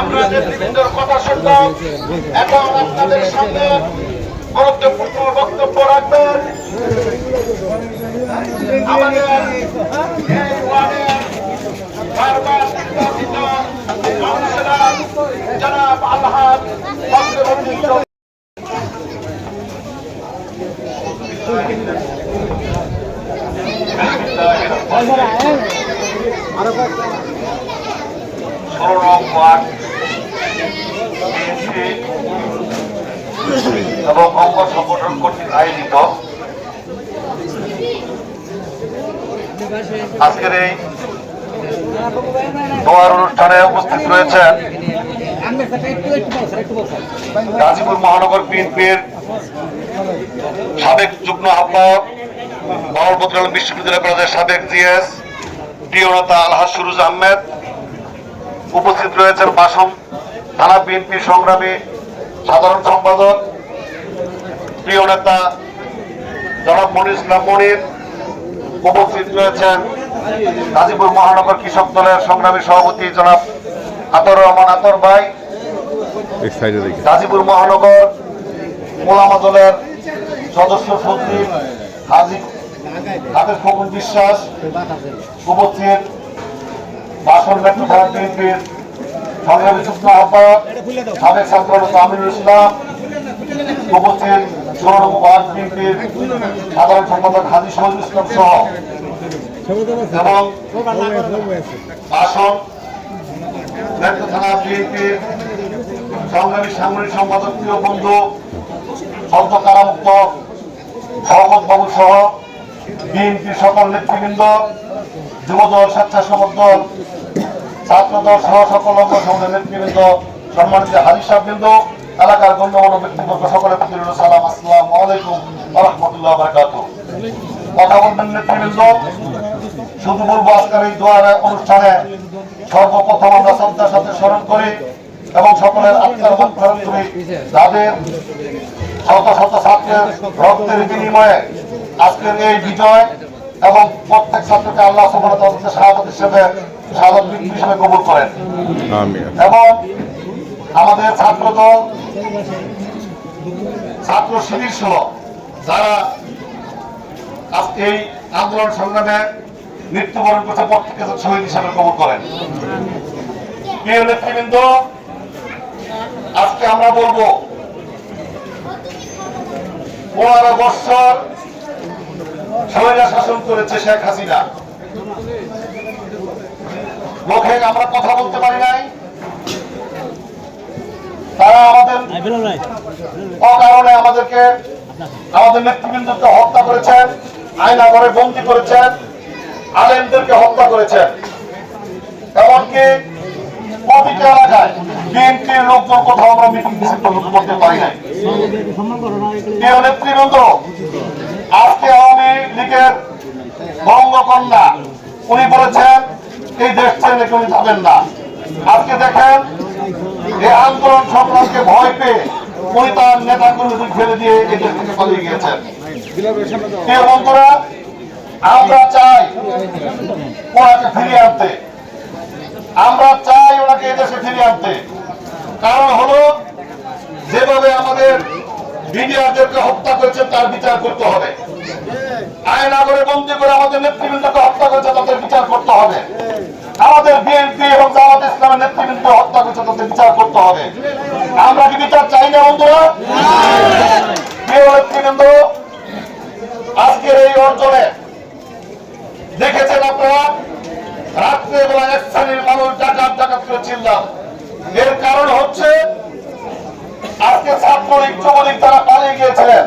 আমরা নেতৃবৃন্দের কথা শুনলাম এখন আপনাদের সামনে গুরুত্বপূর্ণ বক্তব্য রাখবেন। আমাদের এই ওয়ার্ড বিএনপি এবং অঙ্গ সংগঠন কর্তৃক আয়োজিত আজকের এই দোয়ার অনুষ্ঠানে উপস্থিত রয়েছেন গাজীপুর মহানগর বিএনপির সাবেক যুগ্ম আহ্বায়ক মহলবদুল বিশ্ববিদ্যালয় কলেজের সাবেক জিএস, প্রিয় নেতা আহমেদ উপস্থিত রয়েছেন বাসম থানা বিএনপি সংগ্রামী সাধারণ সম্পাদক প্রিয় নেতা জনাব মনির ইসলাম মনির উপস্থিত রয়েছেন গাজীপুর মহানগর কৃষক দলের সংগ্রামী সভাপতি জনাব আতর রহমান আতর ভাই গাজীপুর মহানগর মোলামা দলের সদস্য সচিব হাজি হাফেজ ফকুল বিশ্বাস উপস্থিত। বাসন মেট্রো থানা বিএনপির সংগ্রামী যুগ্ম আহ্বায়ক, সাবেক ছাত্র আমিনুল ইসলাম, উপস্থিত ষোলো ওয়ার্ড বিএনপির সাধারণ সম্পাদক হাজি শহীদ ইসলাম সহ। সম্পাদক প্রিয় বন্ধু সদ্য কারামুক্ত সহমত বাবু সহ বিএনপির সকল নেতৃবৃন্দ যুবদল স্বেচ্ছাসেবক দল ছাত্রদল সহ সকল অঙ্গ সংগঠনের নেতৃবৃন্দ, সম্মানিত হাজি সাহেববৃন্দ, এলাকার গণ্যমান্য ব্যক্তিবর্গ সকলের প্রতি সালাম, আসসালাম আলাইকুম রহমতুল্লাহ বারকাত কথা বলবেন নেতৃবৃন্দ, শুধু বলব আজকের এই দোয়ার অনুষ্ঠানে সর্বপ্রথম আমরা শ্রদ্ধার সাথে স্মরণ করি এবং সকলের আত্মার মুখ ফেরত করি যাদের শত শত ছাত্রের রক্তের বিনিময়ে আজকের এই বিজয় এবং প্রত্যেক ছাত্রকে আল্লাহ শাহাদত হিসেবে শাহাদত হিসেবে কবুল করেন। এবং আমাদের ছাত্র দল ছাত্র শিবির সহ যারা এই আন্দোলন সংগ্রামে মৃত্যুবরণ করছে প্রত্যেককে শহীদ হিসাবে কবুল করেন। প্রিয় নেতৃবৃন্দ আজকে আমরা বলব পনেরো বৎসর স্বৈরা শাসন করেছে শেখ হাসিনা। মুখে আমরা কথা বলতে পারি নাই। তারা আমাদের অকারণে আমাদেরকে, আমাদের নেতৃবৃন্দকে হত্যা করেছেন আয়না ঘরে বন্দি করেছেন, আলেমদেরকে হত্যা করেছেন। এমনকি প্রতিটি এলাকায় বিএনপির লোকজন কোথাও আমরা মিটিং করতে পারি নাই। নেতৃবৃন্দ আজকে আওয়ামী লীগের বঙ্গকন্যা, উনি বলেছেন, এই দেশ ছেড়ে উনি যাবেন না। আজকে দেখেন এই আন্দোলন সংগ্রামকে ভয় পেয়ে উনি তার নেতা কর্মীদের ফেলে দিয়ে এই দেশ থেকে পালিয়ে গিয়েছেন। বন্ধুরা, আমরা চাই ওনাকে ফিরিয়ে আনতে। আমরা চাই ওনাকে এদেশে ফিরিয়ে আনতে। কারণ হলো মিডিয়াদেরকে হত্যা করেছে, তার বিচার করতে হবে। আয়না করে বন্দি করে আমাদের নেতৃবৃন্দকে হত্যা করেছে, তাদের বিচার করতে হবে। আমাদের বিএনপি এবং জামাত ইসলামের নেতৃবৃন্দ হত্যা করেছে, তাদের বিচার করতে হবে। আমরা কি বিচার চাই না, বন্ধুরা? নেতৃবৃন্দ, আজকের এই অঞ্চলে দেখেছেন আপনারা রাত্রে বেলা এক শ্রেণির মানুষ ডাকাত ডাকাত করে চিল্লাম এর কারণ হচ্ছে আজকে ছাত্রলীগ, যুবলীগ তারা পালিয়ে গিয়েছিলেন।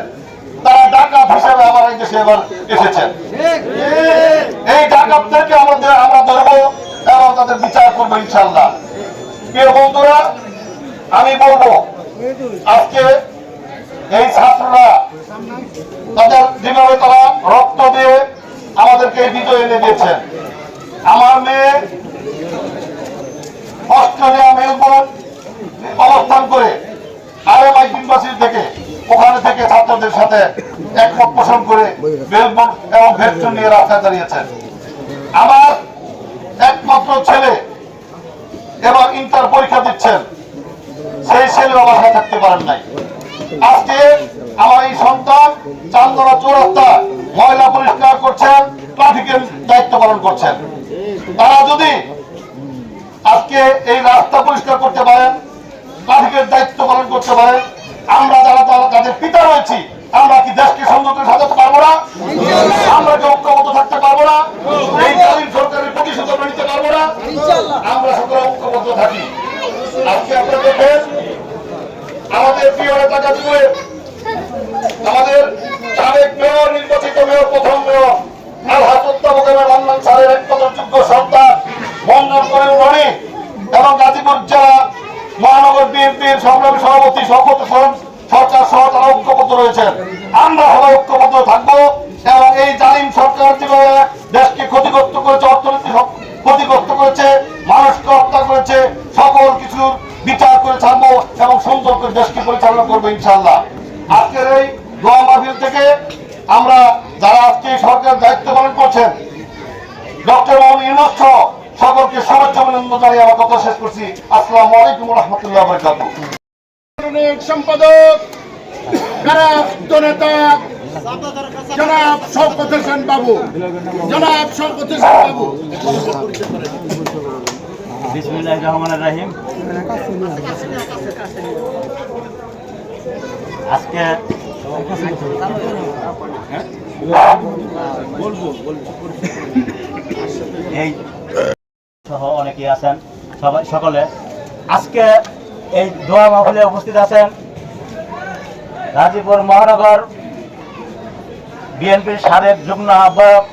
তারা ডাকাত হিসেবে আমার এই দেশে এবার এসেছেন। এই ডাকাতদেরকে আমাদের, আমরা ধরবো এবং তাদের বিচার করব ইনশাল্লাহ প্রিয় বন্ধুরা, আমি বলব, আজকে এই ছাত্ররা তাদের যেভাবে তারা রক্ত দিয়ে আমাদেরকে এই বিজয় এনে দিয়েছেন আমার মেয়ে অস্ট্রেলিয়া মেলবোর্ন অবস্থান করে আরএমআই ইউনিভার্সিটি থেকে ওখানে থেকে ছাত্রদের সাথে একমত পোষণ করে এবং ভেস্টন নিয়ে রাস্তায় দাঁড়িয়েছেন। আমার একমাত্র ছেলে এবং ইন্টার পরীক্ষা দিচ্ছেন। সেই ছেলেও বাসায় থাকতে পারেন নাই। আজকে আমার এই সন্তান চান্দনা চৌরাস্তা ময়লা পরিষ্কার করছেন ট্রাফিকের দায়িত্ব পালন করছেন। তারা যদি আজকে এই রাস্তা পরিষ্কার করতে পারেন ট্রাফিকের দায়িত্ব পালন করতে পারেন, আমরা যারা তারা তাদের পিতা রয়েছি আমরা কি দেশকে সংযত সাজাতে পারব না? আমরা কি ঐক্যবদ্ধ থাকতে পারব না? এই জালিম সরকারের প্রতিশোধ আমরা নিতে পারব না? আমরা সকলে ঐক্যবদ্ধ থাকি। আজকে আপনারা দেখেন আমাদের প্রিয় নেতা গাজীপুরে আমাদের সাবেক মেয়র, নির্বাচিত মেয়র, প্রথম মেয়র, আলহাজ উত্তমকের মান্নান স্যারের একমাত্র যোগ্য সন্তান মঞ্জুর করেন রনি এবং গাজীপুর জেলা মহানগর বিএনপির সংগ্রামী সভাপতি হোসেন সরকার সহ তারা ঐক্যবদ্ধ রয়েছেন আমরা সবাই ঐক্যবদ্ধ থাকব এবং এই জালিম সরকার যেভাবে দেশকে ক্ষতিগ্রস্ত করেছে, অর্থনীতি ক্ষতিগ্রস্ত করেছে, মানুষকে হত্যা করেছে, সকল কিছুর বিচার করে ছাড়বো এবং সুন্দর করে দেশকে পরিচালনা করব ইনশাল্লাহ আজকের এই দোয়া মাহফিল থেকে আমরা যারা আজকে সরকার দায়িত্ব পালন করছেন, ডক্টর মোহাম্মদ ইউনুস সকলকে শুভেচ্ছা অভিনন্দন জানিয়ে আমার কথা শেষ করছি। আসসালামু আলাইকুম রহমতুল্লাহ বরকাতুহ। সাংগঠনিক সম্পাদক জনতা? জনাব শওকত হোসেন বাবু। জনাব শওকত হোসেন বাবু। এই সহ অনেকেই আছেন। সবাই সকলে। আজকে এই দোয়া মাহফিলে উপস্থিত আছেন গাজীপুর মহানগর বিএনপির সাবেক যুগ্ম আহ্বায়ক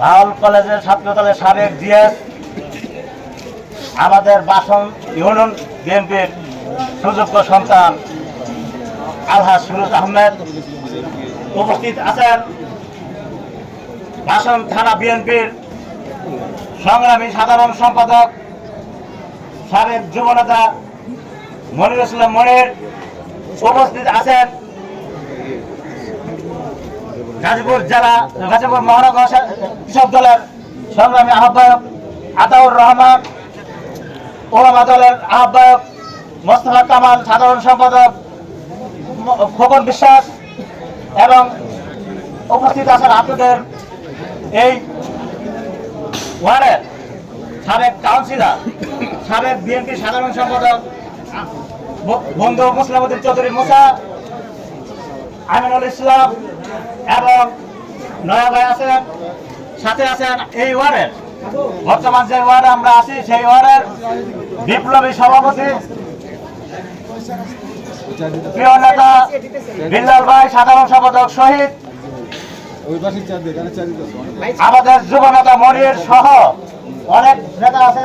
ভাওল কলেজের ছাত্রদলের সাবেক জিএস, আমাদের বাসন ইউনিয়ন বিএনপির সুযোগ্য সন্তান আলহাজ সুরুজ আহমেদ উপস্থিত আছেন। বাসন থানা বিএনপির সংগ্রামী সাধারণ সম্পাদক সাবেক যুবনেতা মনির ইসলাম মনির উপস্থিত আছেন গাজীপুর জেলা, গাজীপুর মহানগর কৃষক দলের সংগ্রামী আহ্বায়ক আতাউর রহমান, ওলামা দলের আহ্বায়ক মোস্তফা কামাল, সাধারণ সম্পাদক খোকন বিশ্বাস এবং উপস্থিত আছেন আপনাদের এই ওয়ার্ডের সাবেক কাউন্সিলর সাবেক বিএনপি সাধারণ সম্পাদক, বন্ধু মুসলামুদ্দিন চৌধুরী মুসা, আমিনুল ইসলাম এবং নয়া ভাই আছেন, সাথে আছেন এই ওয়ার্ডের। বর্তমান যে ওয়ার্ডে আমরা আছি, সেই ওয়ার্ডের বিপ্লবী সভাপতি, প্রিয় নেতা, বিল্লাল ভাই, সাধারণ সম্পাদক শহীদ, আমাদের যুব নেতা মনির সহ অনেক নেতা আছে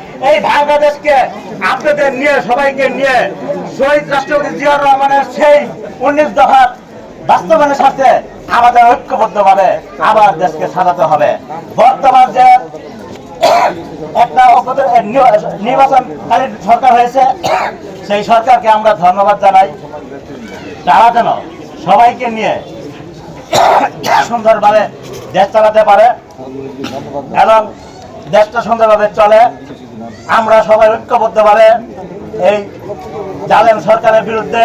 এই বাংলাদেশকে আপনাদের নিয়ে, সবাইকে নিয়ে শহীদ রাষ্ট্রপতি জিয়াউর রহমানের সেই উনিশ দফার বাস্তবায়নের সাথে আমাদের ঐক্যবদ্ধভাবে আবার দেশকে সাজাতে হবে। বর্তমান যে একটা নির্বাচনকালীন সরকার হয়েছে, সেই সরকারকে আমরা ধন্যবাদ জানাই। তারা যেন সবাইকে নিয়ে সুন্দরভাবে দেশ চালাতে পারে এবং দেশটা সুন্দরভাবে চলে। আমরা সবাই ঐক্যবদ্ধভাবে এই জালেম সরকারের বিরুদ্ধে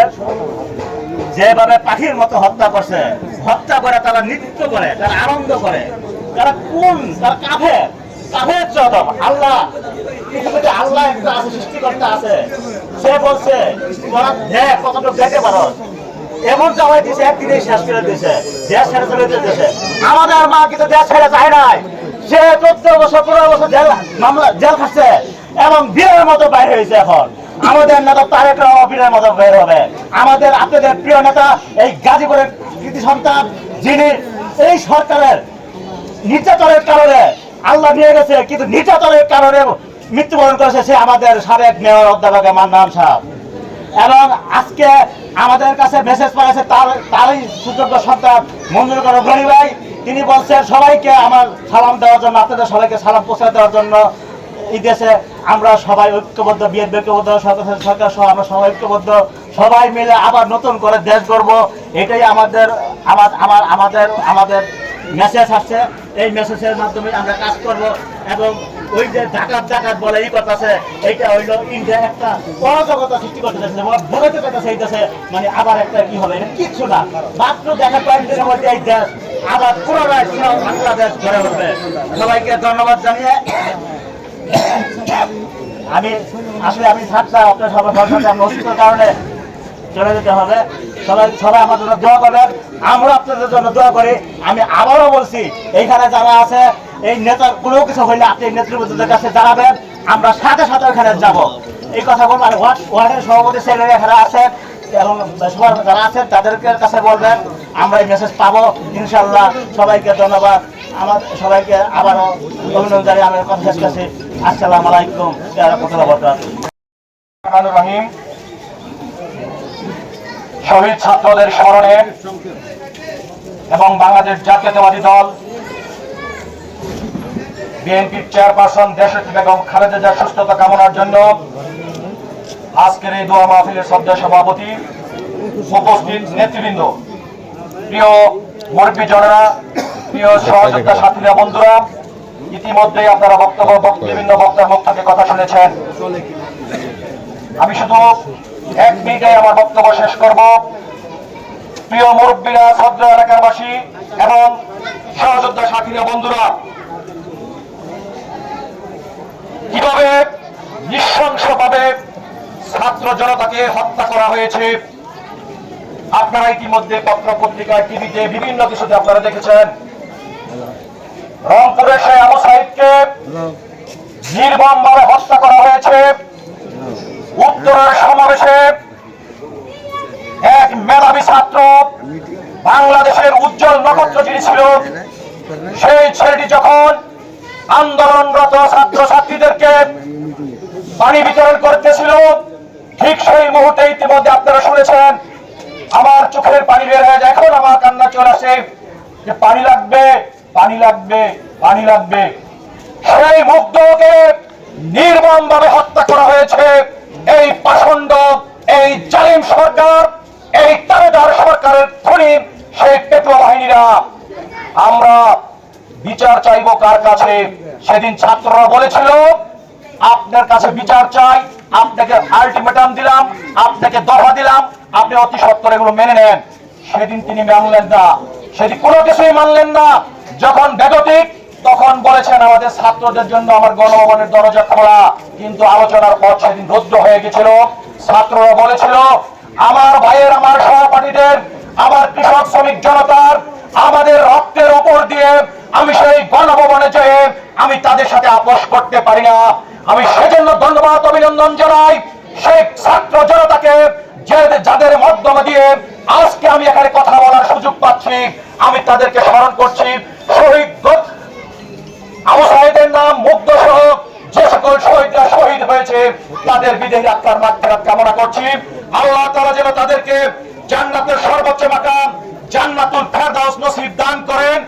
যেভাবে পাখির মতো হত্যা করছে, হত্যা করে তারা নৃত্য করে, তারা আনন্দ করে। তারা কোন তারা কাফে কাফের চরম। আল্লাহ আল্লাহ একটা আছে, সৃষ্টিকর্তা আছে। সে বলছে, তোরা কতটুকু দেখতে পারো? এমন জামাই দিছে, একদিনেই শেষ করে দিয়েছে দেশ ছেড়ে চলে যেতেছে। আমাদের মা কিন্তু দেশ ছেড়ে যায় নাই। সে চোদ্দ বছর, পনেরো বছর জেল, মামলা, জেল খাচ্ছে। এবং বিয়ের মতো বাইরে হয়েছে এখন। আমাদের নেতা তারেক বীরের মতো বের হবে। আমাদের আপনাদের প্রিয় নেতা এই গাজীপুরের কৃতি সন্তান, যিনি এই সরকারের নির্যাতনের কারণে আল্লাহ নিয়ে গেছে, কিন্তু নির্যাতনের কারণে মৃত্যুবরণ করেছে সে আমাদের সাবেক মেয়র অধ্যাপক মান্নান সাহেব। এবং আজকে আমাদের কাছে মেসেজ পাঠাচ্ছে তার, তারই সুযোগ্য সন্তান মঞ্জুর করা গনি ভাই। তিনি বলছেন, সবাইকে আমার সালাম দেওয়ার জন্য, আপনাদের সবাইকে সালাম পৌঁছে দেওয়ার জন্য এই দেশে আমরা সবাই ঐক্যবদ্ধ, বিএনপি ঐক্যবদ্ধ, সরকার সহ আমরা সবাই ঐক্যবদ্ধ। সবাই মিলে আবার নতুন করে দেশ গড়ব। এটাই আমাদের, আমার আমার, আমাদের আমাদের মেসেজ আসছে। এই মেসেজের মাধ্যমে আমরা কাজ করব এবং ওই যে ডাকাত ডাকাত বলে এই কথা আছে, এইটা হইল ইন্ডিয়া একটা অরাজকতা সৃষ্টি করতে চাইছে বলতে কথা সেই দেশে মানে আবার একটা কি হবে এটা কিচ্ছু না। মাত্র দেখা কয়েকদিনের মধ্যে এই দেশ আবার পুনরায় বাংলাদেশ গড়ে উঠবে। সবাইকে ধন্যবাদ জানিয়ে আমি, আসলে আমি থাকতাম আপনার সবার সরকার আমি অসুস্থর কারণে চলে যেতে হবে। সবাই সবাই আমার জন্য দোয়া করবেন। আমরা আপনাদের জন্য দোয়া করি। আমি আবারও বলছি, এইখানে যারা আছে, এই নেতার কোনো কিছু হইলে আপনি নেতৃবৃন্দদের কাছে জানাবেন। আমরা সাথে সাথে ওখানে যাব। এই কথা বলব আর ওয়ার্ড, ওয়ার্ডের সভাপতি সেক্রেটারি এখানে আছেন এবং সবার যারা আছেন, তাদেরকে কাছে বলবেন। আমরা এই মেসেজ পাবো। ইনশাল্লাহ সবাইকে ধন্যবাদ। আমার সবাইকে আবারও অভিনন্দন জানিয়ে আমার কথা শেষ করছি। আসসালামু আলাইকুম। রহিম। শহীদ ছাত্রদের স্মরণে এবং বাংলাদেশ জাতীয়তাবাদী দল, বিএনপির চেয়ারপারসন দেশরত্রী বেগম খালেদা জিয়ার সুস্থতা কামনার জন্য আজকের এই দোয়া মাহফিলের শ্রদ্ধা সভাপতি উপস্থিত নেতৃবৃন্দ, প্রিয় মুরব্বী জনেরা প্রিয় সহযোদ্ধা সাথীরা, বন্ধুরা, ইতিমধ্যে আপনারা বক্তব্য বিভিন্ন বক্তার মুখ থেকে কথা শুনেছেন। আমি শুধু এক মিনিটে আমার বক্তব্য শেষ করব। প্রিয় মুরব্বীরা ছদ্র এলাকারবাসী এবং সহযোদ্ধা সাথীরা, বন্ধুরা, কীভাবে নৃশংসভাবে ছাত্র জনতাকে হত্যা করা হয়েছে, আপনারা ইতিমধ্যে পত্র পত্রিকায়, টিভিতে, বিভিন্ন কিছুতে আপনারা দেখেছেন। রংপুরের সেই আবু সাহিদকে নির্মম ভাবে হত্যা করা হয়েছে। উত্তরের সমাবেশে এক মেধাবী ছাত্র বাংলাদেশের উজ্জ্বল নক্ষত্র যিনি ছিল সেই ছেলেটি যখন আন্দোলনরত ছাত্র ছাত্রীদেরকে পানি বিতরণ করতেছিল, ঠিক সেই মুহূর্তে ইতিমধ্যে আপনারা শুনেছেন, আমার চোখের পানি বের হয়ে যায়। এখন আমার কান্না চলে আসে যে পানি লাগবে পানি লাগবে পানি লাগবে। সেই মুগ্ধকে নির্মম ভাবে হত্যা করা হয়েছে। এই পাষণ্ড, এই জালিম সরকার এই তারেদার সরকারের ধনী সেই পেটুয়া বাহিনীরা। আমরা বিচার চাইব কার কাছে? সেদিন ছাত্ররা বলেছিল, আপনার কাছে বিচার চাই, আপনাকে আলটিমেটাম দিলাম, আপনাকে দফা দিলাম, আপনি অতি সত্তর এগুলো মেনে নেন। সেদিন তিনি মানলেন না। সেদিন কোনো কিছুই মানলেন না। যখন বেগতিক তখন বলেছেন, আমাদের ছাত্রদের জন্য আমার গণভবনের দরজা খোলা। কিন্তু আলোচনার পর সেদিন রুদ্ধ হয়ে গেছিল। ছাত্ররা বলেছিল, আমার ভাইয়ের, আমার সহপাঠীদের, আমার কৃষক শ্রমিক জনতার, আমাদের রক্তের উপর দিয়ে আমি সেই গণভবনে যেয়ে আমি তাদের সাথে আপোষ করতে পারি না। আমি সেজন্য ধন্যবাদ, অভিনন্দন জানাই। সেই ছাত্র জনতাকে যাদের মাধ্যমে দিয়ে আজকে আমি এখানে কথা বলার সুযোগ পাচ্ছি, আমি তাদেরকে স্মরণ করছি। শহীদ নাম, মুগ্ধ সহ যে সকল শহীদরা শহীদ হয়েছে, তাদের বিদেহী আত্মার মাত্রা কামনা করছি। আল্লাহ তারা যেন তাদেরকে জান্নাতের সর্বোচ্চ মাকাম, জান্নাতুল ফেরদাউস নসিব দান করেন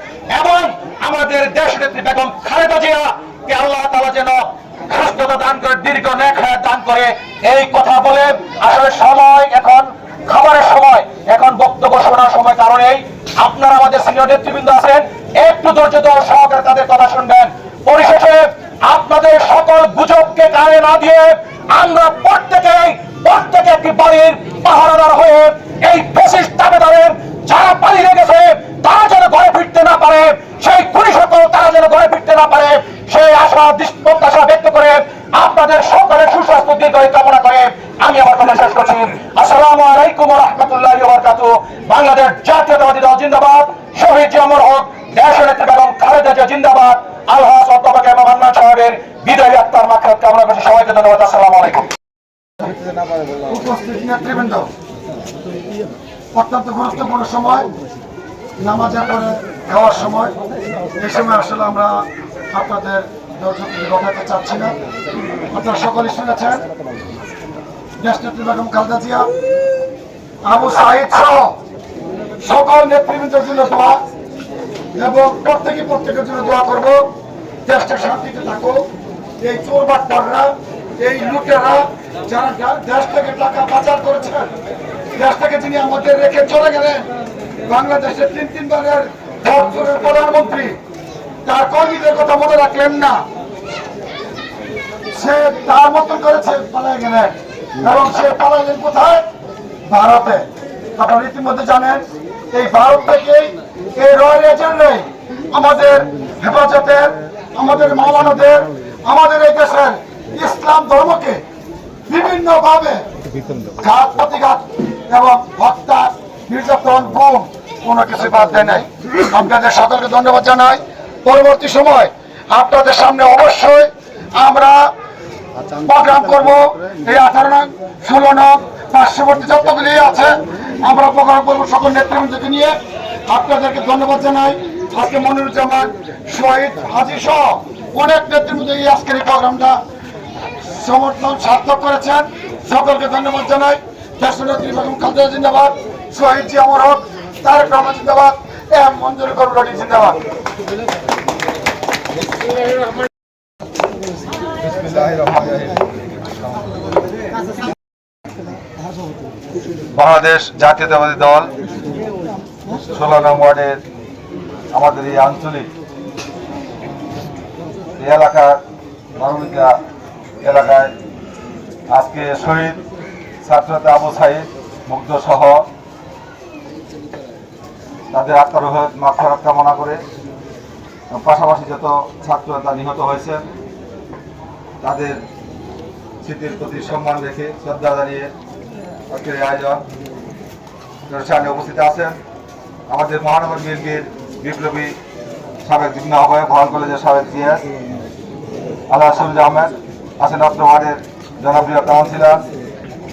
এবং আমাদের দেশ নেত্রী বেগম খালেদা জিয়া কে আল্লাহ তাআলা যেন সুস্থতা দান করে, দীর্ঘ নেক দান করে এই কথা বলে আসলে সময় এখন, খাবারের সময় এখন বক্তব্য শোনার সময় কারণেই আপনারা আমাদের সিনিয়র নেতৃবৃন্দ আছেন, একটু ধৈর্য ধরে সহকারে তাদের কথা শুনবেন। পরিশেষে আপনাদের সকল গুজবকে কানে না দিয়ে আমরা প্রত্যেকেই, প্রত্যেকে একটি বাড়ির পাহারাদার হয়ে এই ফেসিস্ট দাবেদারের যারা পালিয়ে গেছে, তারা যেন ঘরে ফিরতে না পারে। সেই খুনি সকল, তারা যেন ঘরে ফিরতে না পারে। সেই আশা প্রত্যাশা ব্যক্ত করে আপনাদের সকলের সুস্বাস্থ্য দীর্ঘায়ু কামনা করে আমি আমার কথা শেষ করছি। আসসালামু আলাইকুম রহমতুল্লাহ বাংলাদেশ জাতীয়তাবাদী দল জিন্দাবাদ। শহীদ জিয়ামর হক দেশ নেত্রী বেগম খালেদা জিয়া জিন্দাবাদ। আল্লাহ এম মান্নান সাহেবের বিদায় আত্মার মাখাত কামনা করছি। সবাইকে ধন্যবাদ। আসসালামু আলাইকুম। উপস্থিত নেতৃবৃন্দ। অত্যন্ত গুরুত্বপূর্ণ সময়, নামাজের পরে খাওয়ার সময়। এই সময় আসলে আমরা আপনাদের দেখাতে চাচ্ছি না। আপনারা সকলে শুনেছেন, দেশনেত্রী বেগম খালেদা জিয়া, আবু সাহিদ সহ সকল নেতৃবৃন্দের জন্য দোয়া এবং প্রত্যেকে প্রত্যেকের জন্য দোয়া করব। দেশটা শান্তিতে থাকো এই চোর বাটপাররা এই লুটেরা, যারা দেশ থেকে টাকা পাচার করেছেন থেকে যিনি আমাদের রেখে চলে গেলেন বাংলাদেশের তিন তিনবারের বছরের প্রধানমন্ত্রী তার কর্মীদের কথা মনে রাখলেন না। সে তার মতো করেছে পালিয়ে গেলেন এবং সে পালাইলেন কোথায়? ভারতে। আপনারা ইতিমধ্যে জানেন এই ভারত থেকেই এই রয়্যাল এজেন্টরাই আমাদের হেফাজতের আমাদের মাওলানাদের আমাদের এই দেশের ইসলাম ধর্মকে বিভিন্নভাবে ঘাত প্রতিঘাত এবং হত্যা, নির্যাতন গুম কোনো কিছু বাদ দেয় নাই। আপনাদের সকলকে ধন্যবাদ জানাই। পরবর্তী সময় আপনাদের সামনে অবশ্যই আমরা প্রোগ্রাম করব। এই আঠারো নং, ষোলো নং পার্শ্ববর্তী যতগুলি আছে। আমরা প্রোগ্রাম করব সকল নেতৃবৃন্দকে নিয়ে। আপনাদেরকে ধন্যবাদ জানাই। আজকে মনিরুজ্জামান, শহীদ হাজি সহ অনেক নেতৃবৃন্দ এই আজকের এই প্রোগ্রামটা সমর্থন, সার্থক করেছেন। সকলকে ধন্যবাদ জানাই। দেশনেত্রী বেগম খালেদা জিন্দাবাদ? শহীদ হক তারেক রহমান জিন্দাবাদ, এম মঞ্জুর করুন জিন্দাবাদ। বাংলাদেশ জাতীয়তাবাদী দল ষোলো নং ওয়ার্ডের আমাদের এই আঞ্চলিক এলাকার মানবিকা এলাকায় আজকে শহীদ ছাত্রতা আবু সাইদ, মুগ্ধ সহ তাদের আত্মারোহ মাফারত কামনা করে পাশাপাশি যত ছাত্রতা নিহত হয়েছেন, তাদের স্মৃতির প্রতি সম্মান রেখে শ্রদ্ধা জানিয়ে আজকের আয়োজন অনুষ্ঠানে উপস্থিত আছেন আমাদের মহানগর বিএনপির বিপ্লবী সাবেক যুগ্ম আহ্বায়ক হল কলেজের সাবেক জিএস আল্লাহ আহমেদ আছেন অত্র ওয়ার্ডের জনপ্রিয় কাউন্সিলর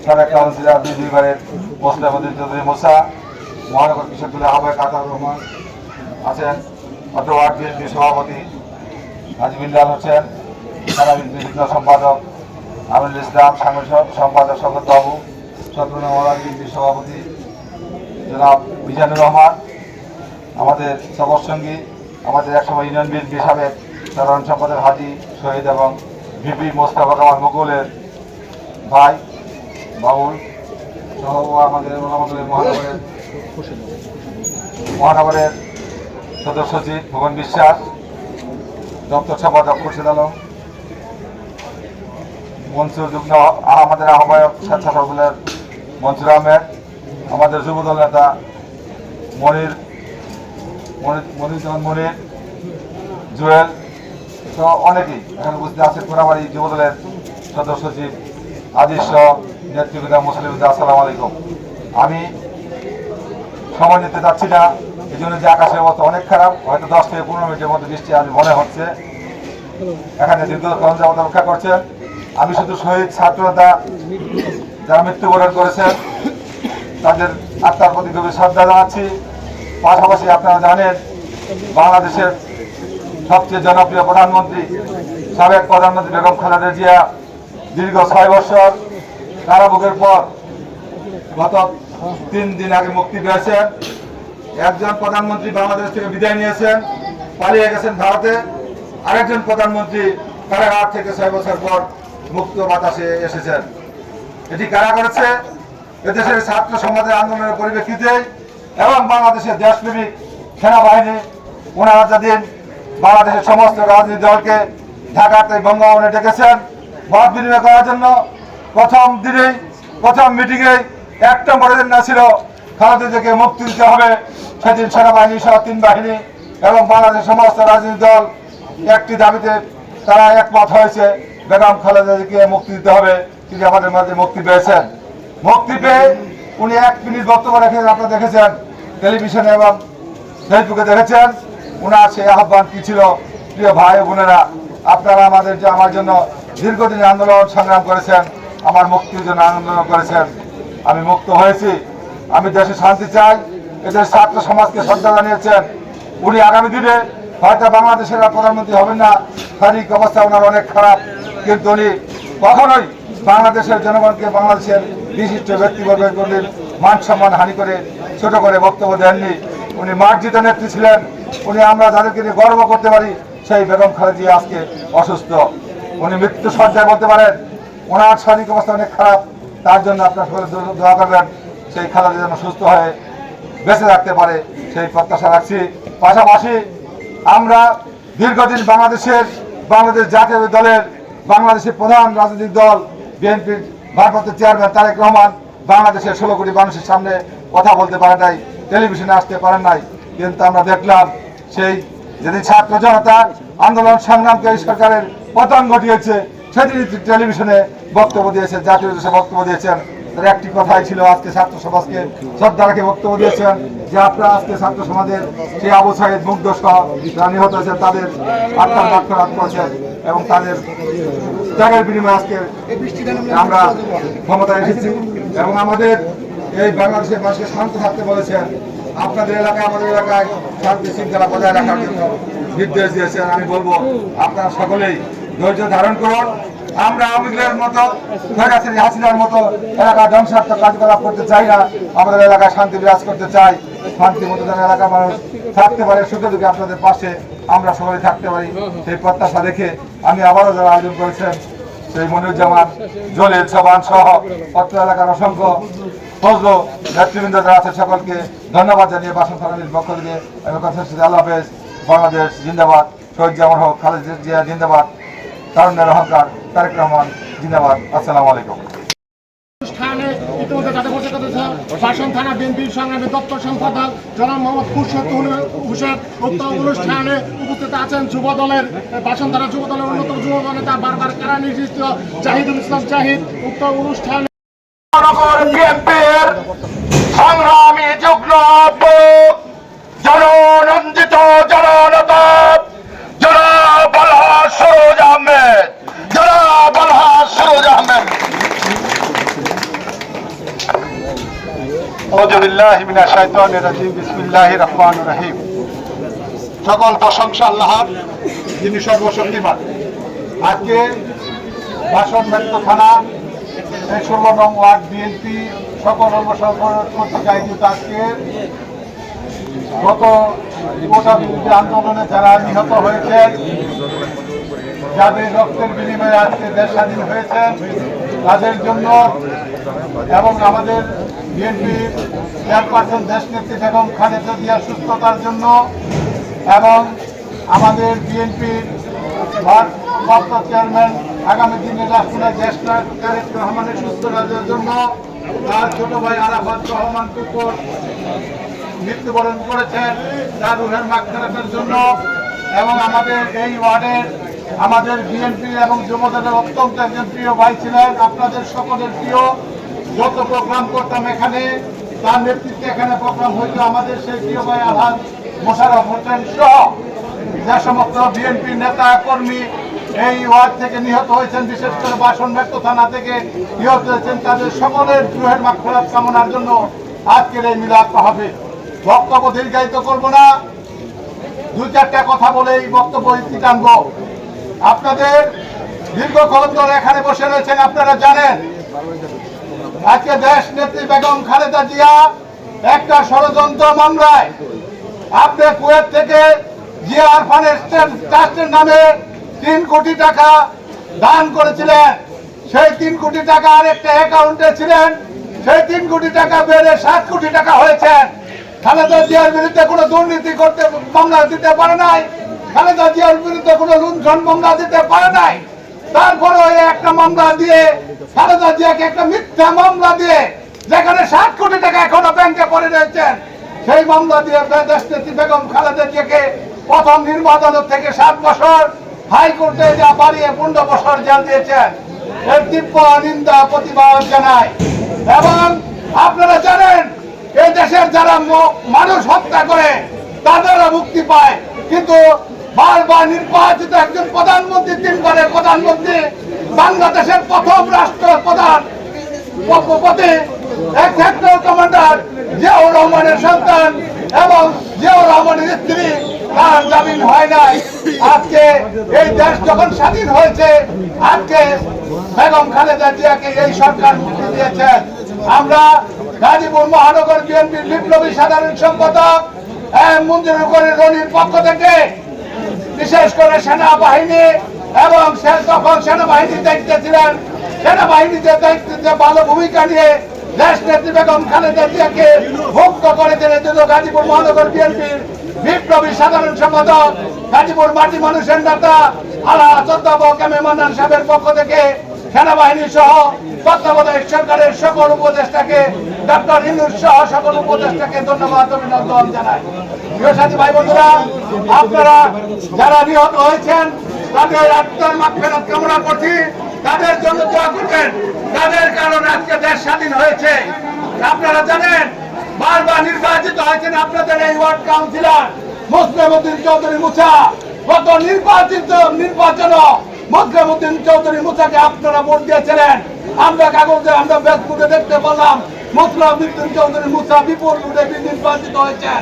সাবেক কাউন্সিলর দুই দুইবারের মোসলামুদ্দিন চৌধুরী মোসা মহানগর কৃষক দলের আহ্বায়ক আতাউর রহমান আছেন অত্র ওয়ার্ড বিএনপির সভাপতি নাজিবুল্লাহ হোসেন, সারা বিভিন্ন সম্পাদক, আমিনুল ইসলাম, সাংগঠনিক সম্পাদক শঙ্কর বাবু সতেরো ওয়ার্ড বিএনপির সভাপতি জনাব মিজানুর রহমান, আমাদের সবর সঙ্গী, আমাদের একসময় ইউনিয়ন বিএনপি সাবেক সাধারণ সম্পাদক হাজি শহীদ এবং ভিপি মোস্তাফা কামাল মুকুলের ভাই বাবুল সহ আমাদের মহানগরের মহানগরের সদস্য সচিব ভুবন বিশ্বাস, দপ্তর সম্পাদক খুরশিদ আলম, মনসুর যুগ্ম আমাদের আহ্বায়ক স্বেচ্ছাসেবকের মনসুর আহমেদ, আমাদের যুবদল নেতা মনির মনির মনিরুজ্জামান মনির, জুয়েল সহ অনেকেই এখানে উপস্থিত আছেন। কোনাবাড়ি যুবদলের সদস্য সচিব সহ নেতৃবৃন্দ মুসলিম আসসালামু আলাইকুম। আমি সময় নিতে চাচ্ছি না এই জন্য যে আকাশের অবস্থা অনেক খারাপ, হয়তো দশ থেকে পনেরো মিনিটের মধ্যে বৃষ্টি আমি মনে হচ্ছে। এখানে দীর্ঘক্ষণ অপেক্ষা করছেন। আমি শুধু শহীদ ছাত্রতা যারা মৃত্যুবরণ করেছেন, তাদের আত্মার প্রতি গভীর শ্রদ্ধা জানাচ্ছি। পাশাপাশি আপনারা জানেন, বাংলাদেশের সবচেয়ে জনপ্রিয় প্রধানমন্ত্রী, সাবেক প্রধানমন্ত্রী বেগম খালেদা জিয়া দীর্ঘ ছয় বছর কারাভোগের পর গত তিন দিন আগে মুক্তি পেয়েছেন। একজন প্রধানমন্ত্রী বাংলাদেশ থেকে বিদায় নিয়েছেন, পালিয়ে গেছেন ভারতে। আরেকজন প্রধানমন্ত্রী কারাগার থেকে ছয় বছর পর মুক্ত বাতাসে এসেছেন। এটি কারা করেছে? এদেশের ছাত্র সমাজের আন্দোলনের পরিপ্রেক্ষিতে এবং বাংলাদেশের দেশপ্রেমিক সেনাবাহিনী ওনারা দিন বাংলাদেশের সমস্ত রাজনৈতিক দলকে ঢাকাতে বঙ্গভবনে ডেকেছেন। মত বিনিময় করার জন্য প্রথম দিনেই প্রথম মিটিংয়ে একটা না ছিল খালেদাকে মুক্তি দিতে হবে, সেদিন সেনাবাহিনী সহ তিন বাহিনী এবং বাংলাদেশের সমস্ত রাজনৈতিক দল একটি দাবিতে তারা একমত হয়েছে, বেগম খালেদাকে মুক্তি দিতে হবে, তিনি আমাদের মাঝে মুক্তি পেয়েছেন। মুক্তি পেয়ে উনি এক মিনিট বক্তব্য রেখেছেন আপনারা দেখেছেন টেলিভিশনে এবং ফেসবুকে দেখেছেন ওনার সেই আহ্বান কি ছিল? প্রিয় ভাই বোনেরা, আপনারা আমাদের যে আমার জন্য দীর্ঘদিন আন্দোলন সংগ্রাম করেছেন আমার মুক্তির জন্য আন্দোলন করেছেন। আমি মুক্ত হয়েছি। আমি দেশে শান্তি চাই। এদের ছাত্র সমাজকে শ্রদ্ধা জানিয়েছেন। উনি আগামী দিনে হয়তো বাংলাদেশের প্রধানমন্ত্রী হবেন না। শারীরিক অবস্থা ওনার অনেক খারাপ। কিন্তু উনি কখনোই বাংলাদেশের জনগণকে বাংলাদেশের বিশিষ্ট ব্যক্তিবর্গগুলির মান সম্মান হানি করে ছোট করে বক্তব্য দেননি। উনি মার্জিত নেত্রী ছিলেন। উনি আমরা যাদেরকে নিয়ে গর্ব করতে পারি, সেই বেগম খালেদিয়া আজকে অসুস্থ। উনি মৃত্যু সজ্জায় বলতে পারেন ওনার শারীরিক অবস্থা অনেক খারাপ, তার জন্য আপনার সকলে দোয়া- করবেন, সেই খালেদা যেন সুস্থ হয়ে বেঁচে রাখতে পারে, সেই প্রত্যাশা রাখছি। পাশাপাশি আমরা দীর্ঘদিন বাংলাদেশের, বাংলাদেশ জাতীয় দলের, বাংলাদেশের প্রধান রাজনৈতিক দল, বিএনপির ভারপ্রাপ্ত চেয়ারম্যান তারেক রহমান বাংলাদেশের ষোলো কোটি মানুষের সামনে কথা বলতে পারে নাই, টেলিভিশনে আসতে পারেন নাই। কিন্তু আমরা দেখলাম সেই যেদিন ছাত্র জনতা আন্দোলন সংগ্রামকে সরকারের পতন ঘটিয়েছে সেদিন টেলিভিশনে বক্তব্য দিয়েছেন, জাতীয় দেশে বক্তব্য দিয়েছেন। তার একটি কথাই ছিল, আজকে ছাত্র সমাজকে শ্রদ্ধা রেখে বক্তব্য দিয়েছেন যে আপনারা আজকে ছাত্র সমাজের সেই আবু সাহেদ মুগ্ধ সহ নিহত হয়েছেন, তাদের আত্মার ডাক্তার করেছেন এবং তাদের ত্যাগের বিনিময়ে আজকে আমরা ক্ষমতায় এসেছি এবং আমাদের এই বাংলাদেশের মানুষকে শান্ত থাকতে বলেছেন, আপনাদের এলাকায় আমাদের এলাকায় শান্তি শৃঙ্খলা বজায় রাখার জন্য নির্দেশ দিয়েছেন। আমি বলব, আপনারা সকলেই ধৈর্য ধারণ করুন। আমরা আওয়ামী লীগের মতো ফেরাসির হাসিনার মতো এলাকা ধ্বংসাত্মক কার্যকলাপ করতে চাই না। আমাদের এলাকায় শান্তি বিরাজ করতে চাই। শান্তি মতো যেন এলাকার মানুষ থাকতে পারে সুখে দুঃখে আপনাদের পাশে আমরা সবাই থাকতে পারি। সেই প্রত্যাশা রেখে আমি আবারও যারা আয়োজন করেছেন, সেই মনিরুজ্জামান, জলিল সবান সহ অত্র এলাকার অসংখ্য ফজল নেতৃবৃন্দ যারা আছে সকলকে ধন্যবাদ জানিয়ে বাসন ফ্যামিলির পক্ষ থেকে আমি কথা আল্লাহ হাফেজ, বাংলাদেশ জিন্দাবাদ। শহীদ জামান হোক, খালেদ জিয়া জিন্দাবাদ। তারুণ্যের অহংকার তারেক রহমান জিন্দাবাদ। আসসালামু আলাইকুম। অনুষ্ঠানে ইতিমধ্যে যাদের বসে করেছে থানা বিএনপির সংগ্রামী দপ্তর সম্পাদক জনাব মোহাম্মদ খুরশেদ হুসেন উক্ত অনুষ্ঠানে উপস্থিত আছেন যুব দলের বাসন থানা যুব দলের অন্যতম যুব নেতা বারবার কারা নির্দিষ্ট? জাহিদুল ইসলাম জাহিদ উক্ত অনুষ্ঠানে বিএনপির সংগ্রামী যুগ্ম জননন্দিত জননেতা সকল প্রশংসা আজকে থানা সকল আজকে। গত আন্দোলনে যারা নিহত হয়েছেন যাদের রক্তের বিনিময়ে আজকে দেশ স্বাধীন হয়েছেন তাদের জন্য এবং আমাদের বিএনপি চেয়ারপারসন দেশ নেত্রী বেগম খালেদা জিয়ার সুস্থতার জন্য এবং আমাদের বিএনপির ভারপ্রাপ্ত চেয়ারম্যান আগামী দিনে রাষ্ট্রনাথ দেশ তারেক রহমানের সুস্থ রাজ্যের জন্য তার ছোট ভাই আরাফাত রহমান টুকুর মৃত্যুবরণ করেছেন তার রুহের মাগফিরাতের জন্য এবং আমাদের এই ওয়ার্ডের আমাদের বিএনপি এবং যুবদলের অত্যন্ত একজন প্রিয় ভাই ছিলেন। আপনাদের সকলের প্রিয় যত প্রোগ্রাম করতাম এখানে, তার নেতৃত্বে এখানে প্রোগ্রাম হইতো আমাদের সেই প্রিয় ভাই আলহাজ মোশারফ হোসেন সহ। যে সমস্ত বিএনপি নেতা, কর্মী এই ওয়ার্ড থেকে নিহত হয়েছেন, বিশেষ করে বাসন মেট্রো থানা থেকে নিহত হয়েছেন, তাদের সকলের গৃহের মাগফিরাত কামনার জন্য আজকের এই মিলাদ হবে বক্তব্য দীর্ঘায়িত করব না। দুই চারটা কথা বলে এই বক্তব্য ইতি টানবো আপনাদের দীর্ঘক্ষণ ধরে এখানে বসে রয়েছেন, আপনারা জানেন। আজকে দেশ নেত্রী বেগম খালেদা জিয়া একটা ষড়যন্ত্র মামলায় আপনি কুয়েত থেকে জিয়া আরফানের ট্রাস্টের নামে তিন কোটি টাকা দান করেছিলেন। সেই তিন কোটি টাকা আরেকটা অ্যাকাউন্টে ছিলেন, সেই তিন কোটি টাকা বেড়ে সাত কোটি টাকা হয়েছে। খালেদা জিয়ার বিরুদ্ধে কোনো দুর্নীতি করতে, মামলা দিতে পারে নাই। খালেদা জিয়ার বিরুদ্ধে কোনো লুণ্ঠন মামলা দিতে পারে নাই। তারপরে ওই একটা মামলা দিয়ে, খালেদা জিয়াকে একটা মিথ্যা মামলা দিয়ে, যেখানে ষাট কোটি টাকা এখনও ব্যাংকে পড়ে রয়েছেন সেই মামলা দিয়ে দেশ নেত্রী বেগম খালেদা জিয়াকে প্রথম নির্বাচন থেকে সাত বছর হাইকোর্টে যা বাড়িয়ে পনেরো বছর জেল দিয়েছেন। এর তীব্র নিন্দা প্রতিবাদ জানায়। এবং আপনারা জানেন এই দেশের যারা মানুষ হত্যা করে, তাদেরও মুক্তি পায়। কিন্তু বারবার নির্বাচিত একজন প্রধানমন্ত্রী তিনবারের প্রধানমন্ত্রী, বাংলাদেশের প্রথম রাষ্ট্র প্রধান পদে কমান্ডার জিয়াউর রহমানের সন্তান এবং জিয়াউর রহমানের স্ত্রী, তার জামিন হয় নাই। আজকে এই দেশ যখন স্বাধীন হয়েছে, আজকে বেগম খালেদা জিয়াকে এই সরকার মুক্তি দিয়েছেন আমরা গাজীপুর মহানগর বিএনপির বিপ্লবী সাধারণ সম্পাদক মঞ্জুর করে রনির পক্ষ থেকে বিশেষ করে সেনাবাহিনী এবং সে তখন সেনাবাহিনীর দায়িত্বে ছিলেন। সেনাবাহিনীতে দায়িত্বে ভালো ভূমিকা নিয়ে দেশ নেত্রী বেগম খালেদা জিয়াকে মুক্ত করেছেন এজন্য গাজীপুর মহানগর বিএনপির বিপ্লবী সাধারণ সম্পাদক। গাজীপুর মাটি মানুষের নেতা আলা চন্দ্রাবক এ মান্নান সাহেবের পক্ষ থেকে সেনাবাহিনী সহ তত্ত্বাবধায়ক সরকারের সকল উপদেষ্টাকে ডক্টর ইন্দুর সহ সকল উপদেষ্টাকে ধন্যবাদ, অভিনন্দন জানাই। প্রিয় সাথী ভাই বন্ধুরা, আপনারা যারা নিহত হয়েছেন, তাদের আত্মার মাগফিরাত কামনা করছি। তাদের জন্য দোয়া করবেন। তাদের কারণে আজকে দেশ স্বাধীন হয়েছে। আপনারা জানেন, বারবার নির্বাচিত হয়েছেন আপনাদের এই ওয়ার্ড কাউন্সিলর, মুসলিম উদ্দিন চৌধুরী মুছা। গত নির্বাচিত নির্বাচন মুসলিম চৌধুরী মুসাকে আপনারা ভোট দিয়েছিলেন। আমরা কাগজে, আমরা ফেসবুকে দেখতে পেলাম, মুসলিম চৌধুরী মুসা বিপুল ভোটে নির্বাচিত হয়েছেন।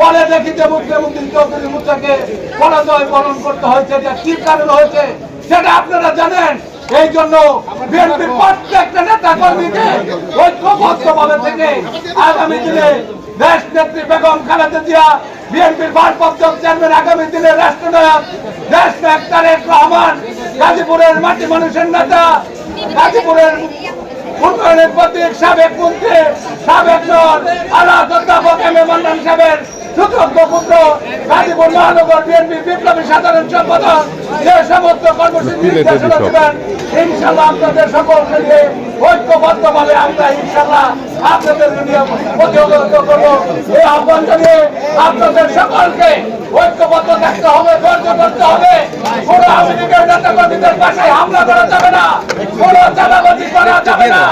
পরে দেখি যে মুসলিম চৌধুরী মুসাকে পরাজয় বরণ করতে হয়েছে, যে কি কারণ হয়েছে, সেটা আপনারা জানেন। এই জন্য বিএনপির প্রত্যেকটা নেতা কর্মীকে ঐক্যবদ্ধভাবে থেকে আগামী দিনে দেশ নেত্রী বেগম খালেদা জিয়া বিএনপির ভারপ্রাপ্ত চেয়ারম্যান আগামী দিনে রাষ্ট্রনায়ক দেশ তারেক রহমান গাজীপুরের মাটি মানুষের নেতা গাজীপুরের উন্নয়নের প্রতীক সাবেক মন্ত্রী সাবেক নর আলা অধ্যাপক এম এ মান্নান সাহেবের সুযোগ্য পুত্র গাজীপুর মহানগর বিএনপি বিপ্লবী সাধারণ সম্পাদক যে সমস্ত কর্মসূচি নির্দেশনা দেবেন ইনশাল্লাহ আপনাদের সকলকে ভাবে আমরা ইনশাল্লাহ আপনাদের প্রতিহত করব। এই আহ্বান জানিয়ে আপনাদের সকলকে ঐক্যবদ্ধ থাকতে হবে, ধৈর্য করতে হবে। কোনো আমেরিকার নেতাকর্মীদের পাশে হামলা করা যাবে না, কোনো চাঁদাবাজি করা যাবে না।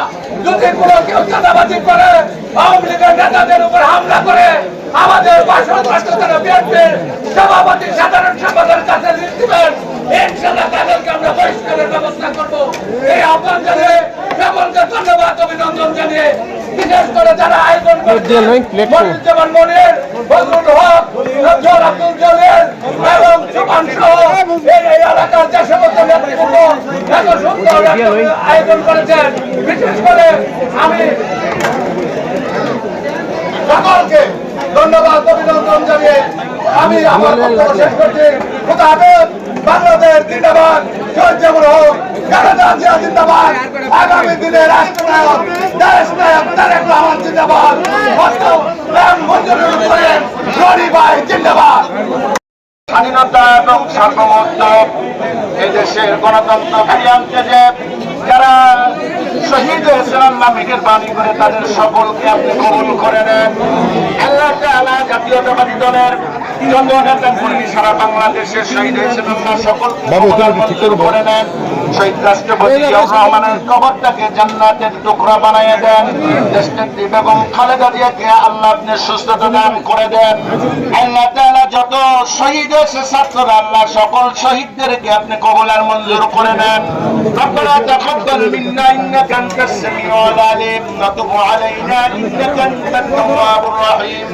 যদি কোনো কেউ চাঁদাবাজি করে আওয়ামী লীগের নেতাদের উপর হামলা করে আমাদের বিএনপির সভাপতি সাধারণ সম্পাদকের কাছে লিখ দিবেন। ইনশাল্লাহ তাদেরকে আমরা বহিষ্কারের ব্যবস্থা করব। এই আহ্বান জানিয়ে সকলকে ধন্যবাদ অভিনন্দন জানিয়ে বিশেষ করে যারা আয়োজন করেছেন মনির ফজলুল হক নজর আব্দুল জলিল এবং সুমান এই এই এলাকার যে সমস্ত নেতৃবৃন্দ এত সুন্দর আয়োজন করেছেন। বিশেষ করে আমি সকলকে ধন্যবাদ অভিনন্দন জানিয়ে আমি আমার বক্তব্য শেষ করছি। বাংলাদেশ জিন্দাবাদ। শহীদ জিয়া জিন্দাবাদ। আগামী দিনে রাষ্ট্রনায়ক দেশ নায়ক তারেক রহমান জিন্দাবাদ। করেন ভাই জিন্দাবাদ। স্বাধীনতা এবং সার্বভৌমত্ব এই দেশের গণতন্ত্র ফিরিয়ে আনতে যে যারা শহীদ হয়েছেন আল্লাহ বাণী করে তাদের সকলকে আপনি কবুল করে নেন। আল্লাহ তালা জাতীয়তাবাদী দলের কর্মী সারা বাংলাদেশের শহীদ হয়েছেন। আল্লাহ সকলকে করে নেন। শহীদ রাষ্ট্রপতি জিয়াউর রহমানের কবরটাকে জান্নাতের টুকরা বানিয়ে দেন দেশনেত্রী বেগম খালেদা জিয়াকে আল্লাহ আপনি সুস্থতা দান করে দেন আল্লাহ তাআলা যত শহীদ হয়েছে ছাত্ররা আল্লাহ সকল শহীদদেরকে আপনি কবলার মঞ্জুর করে নেন ربنا تقبل منا انك انت السميع العليم وتب علينا انك انت التواب الرحيم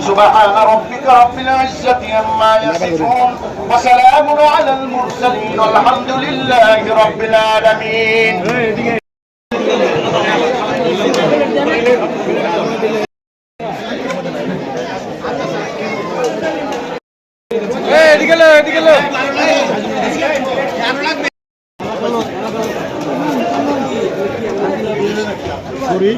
سبحان ربك رب العزه عما يصفون وسلام على المرسلين والحمد لله رب رب العالمين Sorry,